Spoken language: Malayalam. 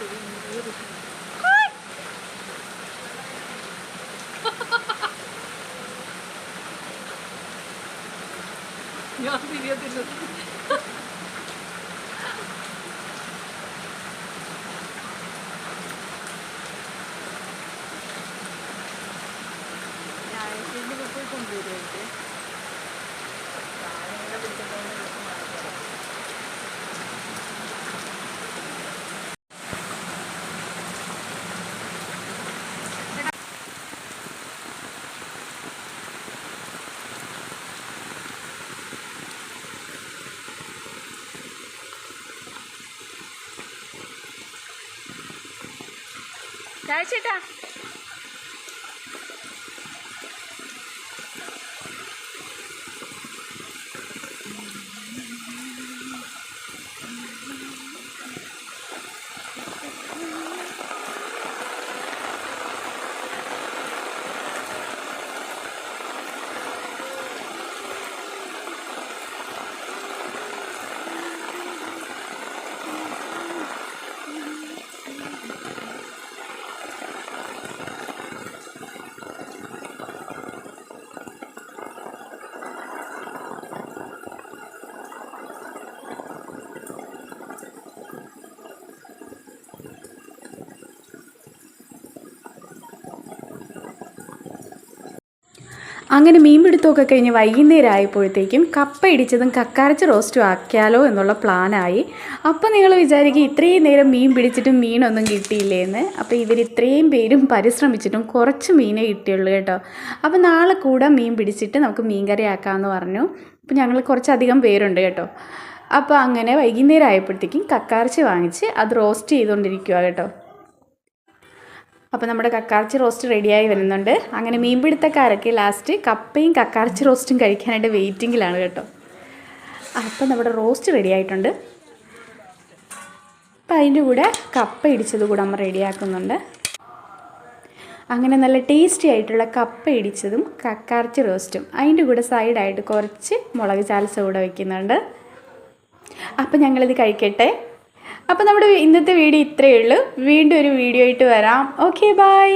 Я тебе держу. ചേട്ടാ. അങ്ങനെ മീൻ പിടുത്തമൊക്കെ കഴിഞ്ഞ് വൈകുന്നേരം ആയപ്പോഴത്തേക്കും കപ്പ ഇടിച്ചതും കക്കാരച്ച് റോസ്റ്റും ആക്കിയാലോ എന്നുള്ള പ്ലാനായി. അപ്പോൾ നിങ്ങൾ വിചാരിക്കും ഇത്രയും നേരം മീൻ പിടിച്ചിട്ടും മീനൊന്നും കിട്ടിയില്ലേ എന്ന് അപ്പോൾ ഇവർ ഇത്രയും പേരും പരിശ്രമിച്ചിട്ടും കുറച്ച് മീനേ കിട്ടിയുള്ളൂ കേട്ടോ. അപ്പോൾ നാളെ കൂടെ മീൻ പിടിച്ചിട്ട് നമുക്ക് മീൻ കറി ആക്കാമെന്ന് പറഞ്ഞു. അപ്പോൾ ഞങ്ങൾ കുറച്ചധികം പേരുണ്ട് കേട്ടോ. അപ്പോൾ അങ്ങനെ വൈകുന്നേരം ആയപ്പോഴത്തേക്കും കക്കാർച്ചി വാങ്ങിച്ച് അത് റോസ്റ്റ് ചെയ്തുകൊണ്ടിരിക്കുക കേട്ടോ. അപ്പോൾ നമ്മുടെ കക്കാർച്ചി റോസ്റ്റ് റെഡിയായി വരുന്നുണ്ട്. അങ്ങനെ മീൻപിടുത്തക്കാരൊക്കെ ലാസ്റ്റ് കപ്പയും കക്കാർച്ചി റോസ്റ്റും കഴിക്കാനായിട്ട് വെയിറ്റിങ്ങിലാണ് കേട്ടോ. അപ്പോൾ നമ്മുടെ റോസ്റ്റ് റെഡി ആയിട്ടുണ്ട് അപ്പം അതിന്റെ കൂടെ കപ്പ ഇടിച്ചത് കൂടെ അമ്മ റെഡിയാക്കുന്നുണ്ട്. അങ്ങനെ നല്ല ടേസ്റ്റി ആയിട്ടുള്ള കപ്പ ഇടിച്ചതും കക്കാർച്ചി റോസ്റ്റും അതിന്റെ കൂടെ സൈഡായിട്ട് കുറച്ച് മുളക് ചാൽസ കൂടെ വയ്ക്കുന്നുണ്ട് അപ്പം ഞങ്ങളിത് കഴിക്കട്ടെ. അപ്പോൾ നമ്മുടെ ഇന്നത്തെ വീഡിയോ ഇത്രയേ ഉള്ളൂ. വീണ്ടും ഒരു വീഡിയോ ആയിട്ട് വരാം. Okay bye